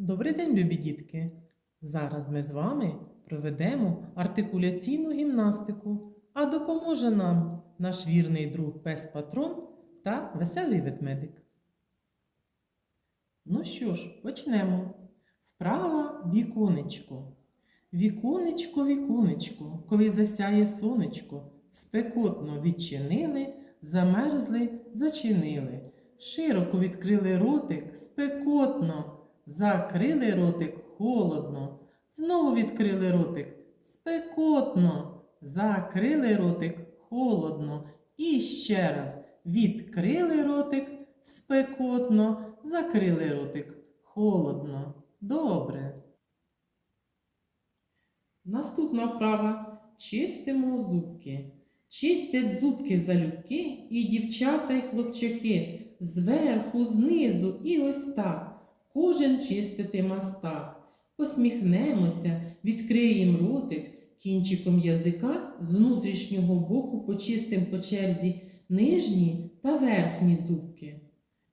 Добрий день, любі дітки! Зараз ми з вами проведемо артикуляційну гімнастику, а допоможе нам наш вірний друг пес Патрон та веселий ведмедик. Ну що ж, почнемо. Вправа віконечко. Віконечко, віконечко, коли засяє сонечко, спекотно відчинили, замерзли, зачинили. Широко відкрили ротик, спекотно. Закрили ротик холодно. Знову відкрили ротик спекотно. Закрили ротик холодно. І ще раз відкрили ротик спекотно. Закрили ротик холодно. Добре. Наступна вправа. Чистимо зубки. Чистять зубки залюбки і дівчата, і хлопчаки. Зверху, знизу і ось так. Кожен чистити мастак. Посміхнемося, відкриємо ротик, кінчиком язика з внутрішнього боку почистимо по черзі нижні та верхні зубки.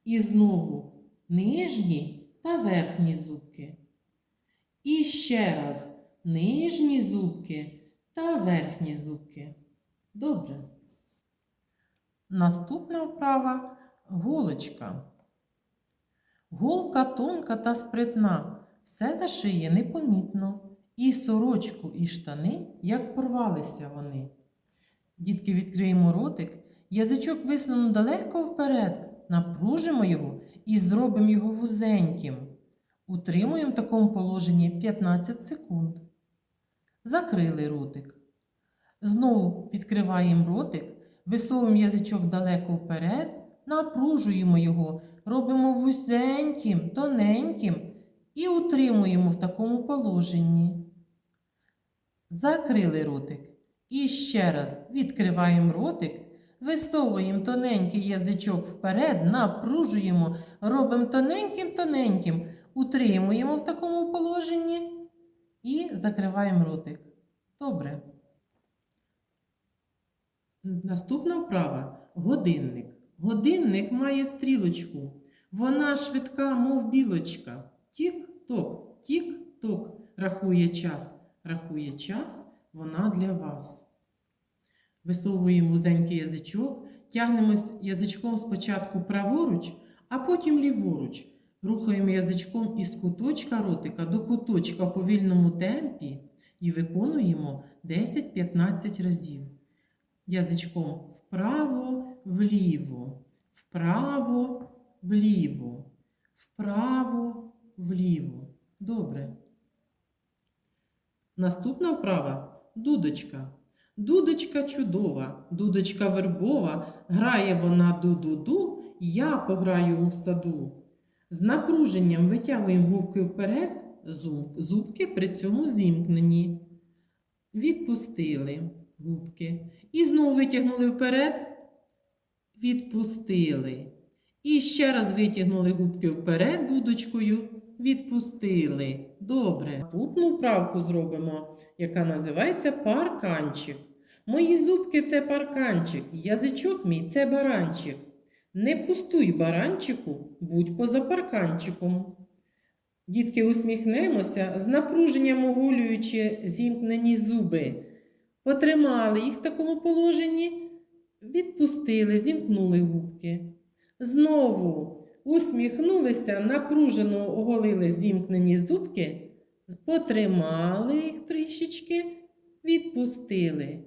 І знову нижні та верхні зубки. І ще раз нижні зубки та верхні зубки. Добре. Наступна вправа голочка. Голка тонка та спритна, все зашиє непомітно. І сорочку, і штани, як порвалися вони. Дітки, відкриємо ротик, язичок висунемо далеко вперед, напружимо його і зробимо його вузеньким. Утримуємо в такому положенні 15 секунд. Закрили ротик. Знову відкриваємо ротик, висовуємо язичок далеко вперед, напружуємо його, робимо вузеньким, тоненьким і утримуємо в такому положенні. Закрили ротик. І ще раз відкриваємо ротик, висовуємо тоненький язичок вперед, напружуємо, робимо тоненьким-тоненьким, утримуємо в такому положенні і закриваємо ротик. Добре. Наступна вправа годинник. Годинник має стрілочку. Вона швидка, мов білочка. Тік-ток, тік-ток. Рахує час. Рахує час, вона для вас. Висовуємо вузенький язичок, тягнемось язичком спочатку праворуч, а потім ліворуч. Рухаємо язичком із куточка ротика до куточка в повільному темпі і виконуємо 10-15 разів. Язичком вправо, вліво, вправо, вліво, вправо, вліво. Добре. Наступна вправа дудочка. Дудочка чудова, дудочка вербова, грає вона ду-ду-ду, я пограю у саду. З напруженням витягуємо губки вперед, зубки при цьому зімкнені. Відпустили губки. І знову витягнули вперед, відпустили. І ще раз витягнули губки вперед дудочкою, відпустили. Добре. Наступну вправку зробимо, яка називається парканчик. Мої зубки це парканчик, язичок мій це баранчик. Не пустуй баранчику, будь поза парканчиком. Дітки, усміхнемося, з напруженням оголюючи зімкнені зуби. Потримали їх в такому положенні, відпустили, зімкнули губки. Знову усміхнулися, напружено оголили зімкнені зубки, потримали їх трішечки, відпустили.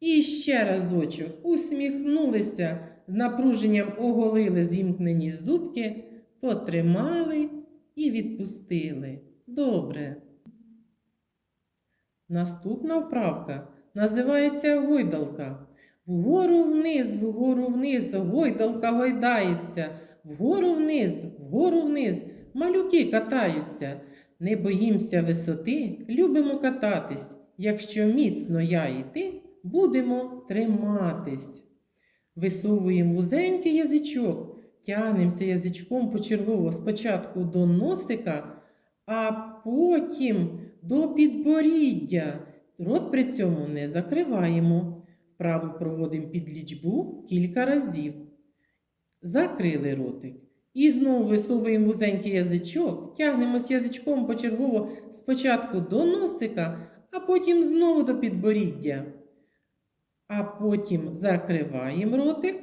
І ще разочок усміхнулися, з напруженням оголили зімкнені зубки, потримали і відпустили. Добре. Наступна вправка називається гойдалка. Вгору вниз, вгору вниз, гойдалка гойдається, вгору вниз, вгору вниз, малюки катаються. Не боїмося висоти, любимо кататись. Якщо міцно я і ти, будемо триматись. Висовуємо вузенький язичок, тягнемося язичком почергово спочатку до носика, а потім до підборіддя. Рот при цьому не закриваємо. Вправу проводимо під лічбу кілька разів. Закрили ротик. І знову висовуємо вузенький язичок, тягнемось язичком почергово спочатку до носика, а потім знову до підборіддя. А потім закриваємо ротик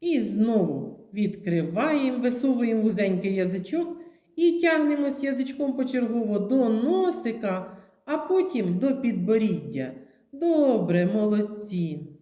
і знову відкриваємо, висовуємо вузенький язичок і тягнемось язичком почергово до носика, а потім до підборіддя. Добре, молодці.